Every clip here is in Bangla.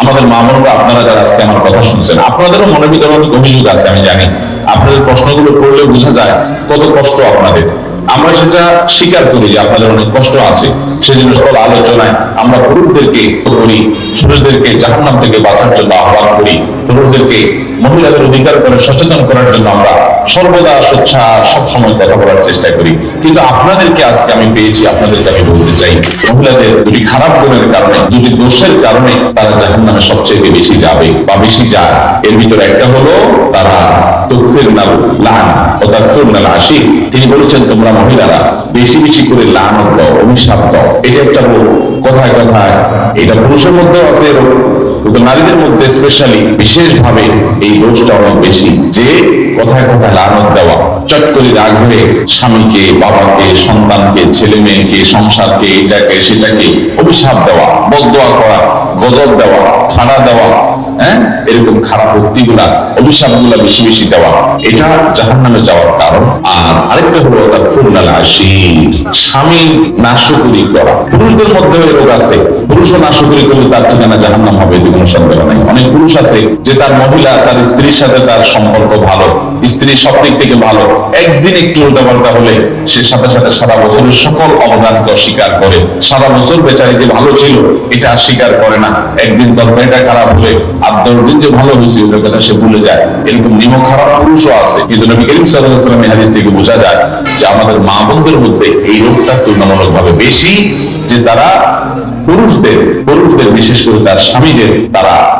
আমাদের মা বোনরা, আপনারা যারা আজকে আমার কথা শুনছেন, আপনাদেরও মনের ভিতরে অনেক অভিযোগ আছে, আমি জানি। আপনাদের প্রশ্নগুলো করলে বোঝা যায় কত কষ্ট আপনাদের। আমরা সেটা স্বীকার করি যে আপনাদের অনেক কষ্ট আছে। সেজন্য সকল আলোচনায় আমরা পুরুষদেরকে করি, পুরুষদেরকে জাহান্নাম থেকে বাঁচার জন্য আহ্বান করি। পুরুষদেরকে মহিলাদের অধিকার করে সচেতন করার জন্য আমরা সর্বদা সোচ্ছা সবসময় কথা বলার চেষ্টা করি। কিন্তু আপনাদেরকে আজকে আমি পেয়েছি, আপনাদেরকে আমি বলতে চাই, মহিলাদের দুটি খারাপ গুণের কারণে, দুটি দোষের কারণে তারা জাহান নামে সবচেয়ে বেশি যাবে বা বেশি যায়। এর ভিতরে একটা হলো তারা তুকফির নাল লান ও তাকফির নাল আশিক তিনি বলেছেন, তোমরা মহিলারা বেশি বেশি করে লান দাও, অভিশাপ এটা একটা কথায় কথায় এটা পুরুষের মধ্যেও আছে কিন্তু নারীদের মধ্যে স্পেশালি বিশেষ ভাবে এই দোষটা অনেক বেশি। যে কথায় কথায় লানত দেওয়া, চট করে রাগ হয়ে স্বামীকে, বাবাকে, সন্তানকে, ছেলে মেয়েকে, সংসারকে, এটাকে, সেটাকে অভিশাপ দেওয়া, বদোয়া করা, গজব দেওয়া ঠাড়া দেওয়া হ্যাঁ? এরকম খারাপ উক্তিগুলা অভিশাপগুলা বেশি বেশি দেওয়া এটা জাহান নামে যাওয়ার কারণ। আর আরেকটা হলো তার ফুলনাল আশির। স্বামী নাশকরি করা। পুরুষদের মধ্যে রোগ আছে। পুরুষও নাশকরি করলে তার ঠিকানা জাহান নাম হবে এতে কোনো সন্দেহ নাই। অনেক পুরুষ আছে যে তার মহিলা তার স্ত্রীর সাথে তার সম্পর্ক ভালো। স্ত্রী সব দিক থেকে ভালো। একদিন একটু উল্টাপাল্টা হলে সে সাথে সাথে সারা বছরের সকল অবদানকে অস্বীকার করে। সারা বছর বেচারি যে ভালো ছিল, এটা স্বীকার করে না। একদিন তরকারিটা খারাপ হলে আর দশ দিন যে ভালো হয়েছে ওটার কথা সে ভুলে যায়। এরকম নিম খারাপ পুরুষও আছে। কিন্তু নবী করিম সাল্লাহ হাদিস থেকে বোঝা যায় যে আমাদের মা বোনদের মধ্যে এই রোগটা তুলনামূলক ভাবে বেশি, যে তারা পুরুষদের পুরুষদের, বিশেষ করে তার স্বামীদের, তারা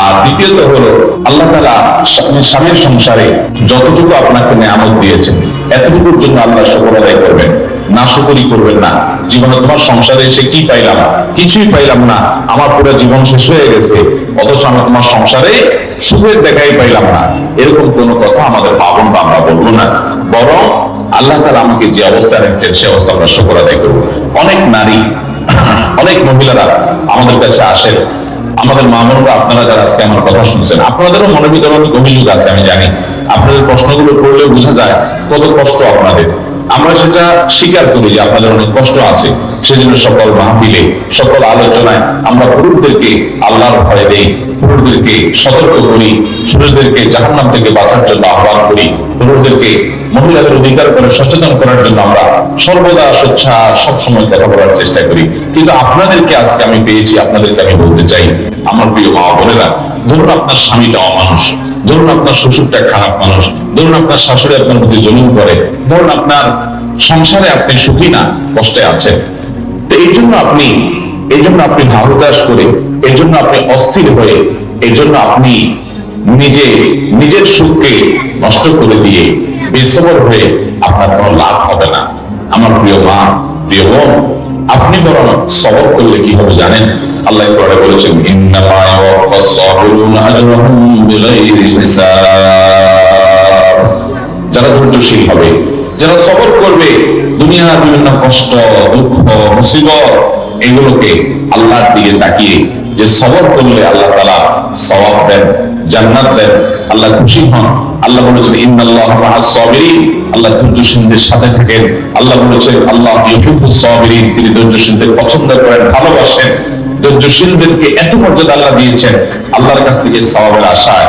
আর দ্বিতীয়ত হলো, আল্লাহ তালা স্বামীর সংসারে যতটুকু আপনাকে দিয়েছেন, এতটুকুর জন্য আল্লাহ আদায় করবেন। না করবেন না। জীবনে তোমার সংসারে এসে কি পাইলাম? কিছুই পাইলাম না। আমার পুরো জীবন শেষ হয়ে গেছে। অথচ আমি তোমার সংসারে সুখের দেখাই পাইলাম না। এরকম কোনো কথা আমাদের পাবন বা আমরা বলব না। বরং আল্লাহ তালা আমাকে যে অবস্থায় রেখেছেন, সে অবস্থা আমরা আদায় করব। অনেক নারী, অনেক মহিলারা আমাদের কাছে আসেন। আমাদের মা বোনরা আপনারা যারা আজকে আমার কথা শুনছেন, আপনাদেরও মনের ভিতরে অনেক অভিযোগ আছে, আমি জানি। আপনাদের প্রশ্নগুলো করলে বোঝা যায় কত কষ্ট আপনাদের। আমরা সেটা স্বীকার করি যে আপনাদের অনেক কষ্ট আছে, সেজন্য সকল মাহফিলে, সকল আলোচনায় আমরা পুরুষদেরকে আল্লাহর ভয় দেই, পুরুষদেরকে সতর্ক করি, পুরুষদেরকে জাহান্নাম থেকে বাঁচার জন্য আহ্বান করি, পুরুষদেরকে মহিলাদের অধিকার করে সচেতন করার জন্য আমরা সর্বদা সোচ্ছা সবসময় কথা বলার চেষ্টা করি। কিন্তু আপনাদেরকে আজকে আমি পেয়েছি, আপনাদেরকে আমি বলতে চাই, আমার প্রিয় মা বোনেরা, ধরুন আপনার স্বামীটা অমানুষ। ধরুন আপনার শ্বশুরটা খারাপ মানুষ, ধরুন আপনার শাশুড়ি আপনার প্রতি জুলুম করে, ধরুন আপনার সংসারে আপনি সুখী না, কষ্টে আছেন। তো এই জন্য আপনি, এই জন্য আপনি ভাবতাস করে, এই জন্য আপনি অস্থির হয়ে, এই জন্য আপনি নিজে, নিজের সুখকে নষ্ট করে দিয়ে বেসবর হয়ে আপনার কোনো লাভ হবে না। আমার প্রিয় মা, প্রিয় বোন আপনি বরং সবর করলে কি হবে জানেন? আল্লাহ কোরআনে বলেছেন যারা ধৈর্যশীল হবে, যারা সবর করবে, দুনিয়ার বিভিন্ন কষ্ট, দুঃখ, মুসিবত, এগুলোকে আল্লাহর দিকে তাকিয়ে যে সবর করলে আল্লাহ তালা সওয়াব দেন। জান্নাত দেন। আল্লাহ খুশি হন। আল্লাহ বলেছেন, ইন্নাল্লাহ আল্লাহ ধৈর্যশীলদের সাথে থাকেন। আল্লাহ বলেছেন, আল্লাহ ইউহিব্বুস তিনি ধৈর্যশীলদের পছন্দ করেন, ভালোবাসেন। ধৈর্যশীলদেরকে এত মর্যাদা আল্লাহ দিয়েছেন, আল্লাহর কাছ থেকে আশায়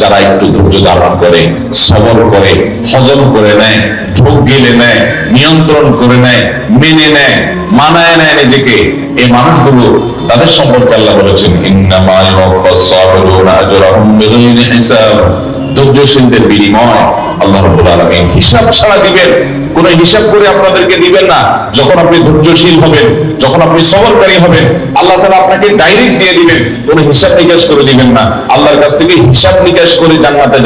যারা একটু ধৈর্য ধারণ করে, সবর করে, হজম করে নেয়, ঢোক গেলে নেয়, নিয়ন্ত্রণ করে নেয়, মেনে নেয়, মানায় নেয় নিজেকে, এই মানুষগুলো তাদের সম্পর্কে আল্লাহ বলেছেন, ইন্নামা ধৈর্যশীলদের বিনিময় আল্লাহ হিসাব ছাড়া দিবেন। কোন হিসাব করে আপনাদেরকে দিবেন না। যখন আপনি ধৈর্যশীল হবেন, যখন আপনি সবরকারী হবেন, আল্লাহ আপনাকে ডাইরেক্ট দিয়ে দিবেন। কোন হিসাব নিকাশ করে দিবেন না। আল্লাহর কাছ থেকে হিসাব নিকাশ করে জান্নাতে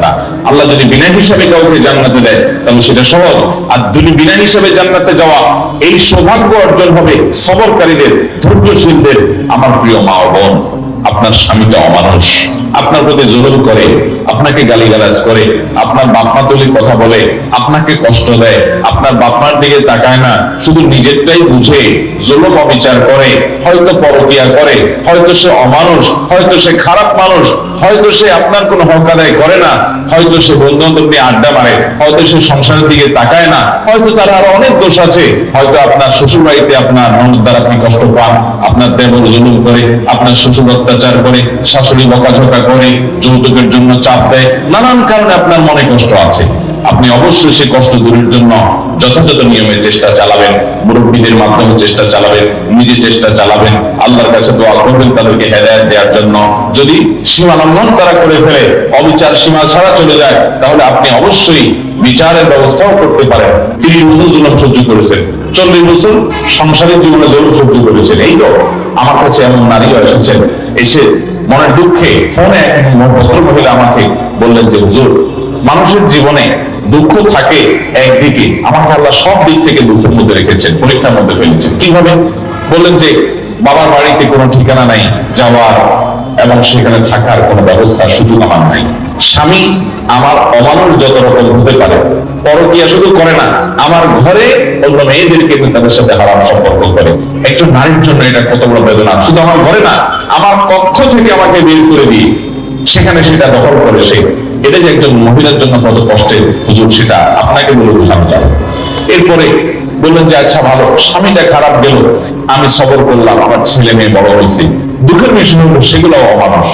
না। আল্লাহ যদি বিনা হিসাবে কাউকে জান্নাতে দেয়, তাহলে সেটা সহজ। আর যদি বিনা হিসাবে জান্নাতে যাওয়া, এই সৌভাগ্য অর্জন হবে সবরকারীদের ধৈর্যশীলদের, আমার প্রিয় মা বোন। আপনার স্বামীটা অমানুষ। আপনার প্রতি জুলুম করে, আপনাকে গালিগালাজ করে, আপনার বাপমা তুলি কথা বলে, আপনাকে কষ্ট দেয়, আপনার বাপমার দিকে তাকায় না, শুধু নিজেরটাই বুঝে, জুলুম অবিচার করে, হয়তো পরকিয়া করে, হয়তো সে অমানুষ, হয়তো সে খারাপ মানুষ, হয়তো সে আপনার কোনো হক আদায় করে না, হয়তো সে বন্ধু নিয়ে আড্ডা মারে, হয়তো সে সংসারের দিকে তাকায় না, হয়তো তার আরও অনেক দোষ আছে, হয়তো আপনার শ্বশুর বাড়িতে আপনার ননদ আপনি কষ্ট পান, আপনার দেবর জুলুম করে, আপনার শ্বশুর অত্যাচার করে, শাশুড়ি বকাঝকা করে, যৌতুকের জন্য চাপ দেয়, নানান কারণে আপনার মনে কষ্ট আছে। আপনি অবশ্যই সেই কষ্ট দূরের জন্য যথাযথ নিয়মে চেষ্টা চালাবেন, মুরব্বীদের মাধ্যমে চেষ্টা চালাবেন, নিজে চেষ্টা চালাবেন, আল্লাহর কাছে দোয়া করবেন, তাদেরকে হেদায়ত দেওয়ার জন্য। যদি সীমা লঙ্ঘন তারা করে ফেলে, অবিচার সীমা ছাড়া চলে যায়, তাহলে আপনি অবশ্যই বিচারের ব্যবস্থাও করতে পারেন। তিরিশ বছর জুলুম সহ্য করেছেন। চল্লিশ বছর সংসারের জীবনে জুলুম সহ্য করেছেন। এই তো, আমার কাছে এমন নারীও এসেছেন এসে মনের দুঃখে ফোনে এক ভদ্র মহিলা আমাকে বললেন যে, হুজুর, মানুষের জীবনে দুঃখ থাকে একদিকে। আমাকে আল্লাহ সব দিক থেকে দুঃখের মধ্যে রেখেছেন, পরীক্ষার মধ্যে ফেলেছেন কীভাবে? বললেন যে, বাবার বাড়িতে কোনো ঠিকানা নাই, যাওয়ার এবং সেখানে থাকার কোনো ব্যবস্থা, সুযোগ আমার নাই। স্বামী আমার অমানুষ যত রকম হতে পারে পরকিয়া শুধু করে না, আমার ঘরে অন্য মেয়েদেরকে তাদের সাথে হারাম সম্পর্ক করে। একজন নারীর জন্য এটা কত বড় বেদনা। শুধু আমার ঘরে না, আমার কক্ষ থেকে আমাকে বের করে দিয়ে সেখানে সেটা দখল করে সে। এটা যে একজন মহিলার জন্য কত কষ্টের হুজুর সেটা আপনাকে বলে বোঝানো যাবে এরপরে বললেন যে আচ্ছা ভালো, স্বামীটা খারাপ গেল। আমি সবর করলাম, আমার ছেলে মেয়ে বড় হয়েছে। দুঃখের বিষয় হলো সেগুলো অমানুষ।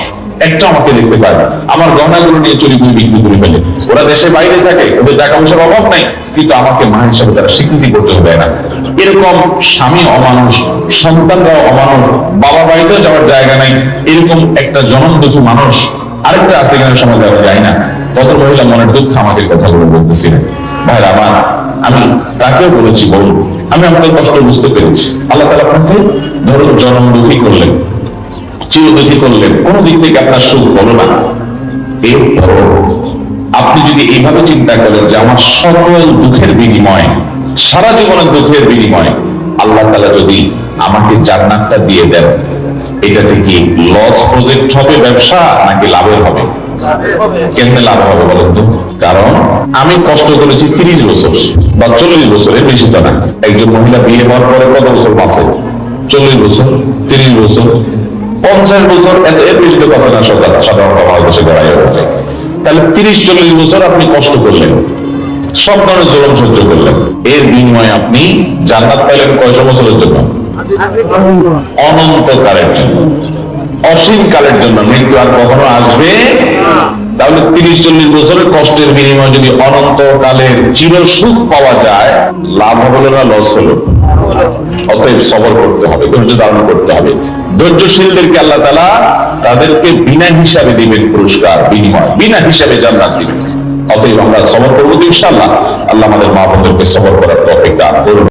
একটা আমাকে দেখতে পায় না। আমার গহনাগুলো নিয়ে চুরি করে বিক্রি করে ফেলে। ওরা দেশের বাইরে থাকে, ওদের টাকা পয়সার অভাব নাই, কিন্তু আমাকে মা হিসাবে তারা স্বীকৃতি করতে হবে না। এরকম স্বামী অমানুষ, সন্তানরাও অমানুষ, বাবা বাড়িতেও যাওয়ার জায়গা নাই, এরকম একটা জনম দুঃখী মানুষ আরেকটা আছে এখানে সমাজে আমি যাই না। কত মহিলা মনের দুঃখ আমাকে কথাগুলো বলতেছিলেন ভাইরা আমার আমি তাকেও বলেছি, বলুন। আমি আপনার কষ্ট বুঝতে পেরেছি। আল্লাহ তালা আপনাকে ধরুন জনম দুঃখী করলেন। চিরদুখী করলেন। কোন দিক থেকে আপনার সুখ হলো না। এরপরও আপনি যদি এইভাবে চিন্তা করেন যে আমার সকল দুঃখের বিনিময়, সারা জীবনের দুঃখের বিনিময়, আল্লাহ তালা যদি আমাকে জান্নাতটা দিয়ে দেন, এটা থেকে লস প্রজেক্ট হবে, ব্যবসা, নাকি লাভের হবে? কেমনে লাভ হবে বলেন তো? কারণ আমি কষ্ট করেছি তিরিশ বছর বা চল্লিশ বছরের বেশি তো না। একজন মহিলা বিয়ে হওয়ার পরে কত বছর বাঁচে? চল্লিশ বছর, তিরিশ বছর পঞ্চাশ বছর এত এর বেশি তো কথা না সাধারণ- সাধারণত বাংলাদেশে গড়াই ওঠে তাহলে তিরিশ, চল্লিশ বছর আপনি কষ্ট করলেন সব ধরনের জলম সহ্য করলেন। এর বিনিময়ে আপনি জান্নাত পাইলেন কয়শো বছরের জন্য? অনন্ত কালের জন্য। অসীম কালের জন্য। মৃত্যু আর কখনো আসবে তাহলে তিরিশ চল্লিশ বছরের কষ্টের বিনিময়ে যদি অনন্ত কালের চির সুখ পাওয়া যায়, লাভ হলো না লস হলো। অতএব সবর করতে হবে, ধৈর্য ধারণ করতে হবে। ধৈর্যশীলদেরকে আল্লাহ তালা তাদেরকে বিনা হিসাবে দিবেন পুরস্কার, বিনিময়, বিনা হিসাবে জান্নাত দিবেন। অতএব আমরা সবর করব তো ইনশাআল্লাহ। আল্লাহ আমাদের মা বোনদেরকে সবর করার তফিক দান করুন।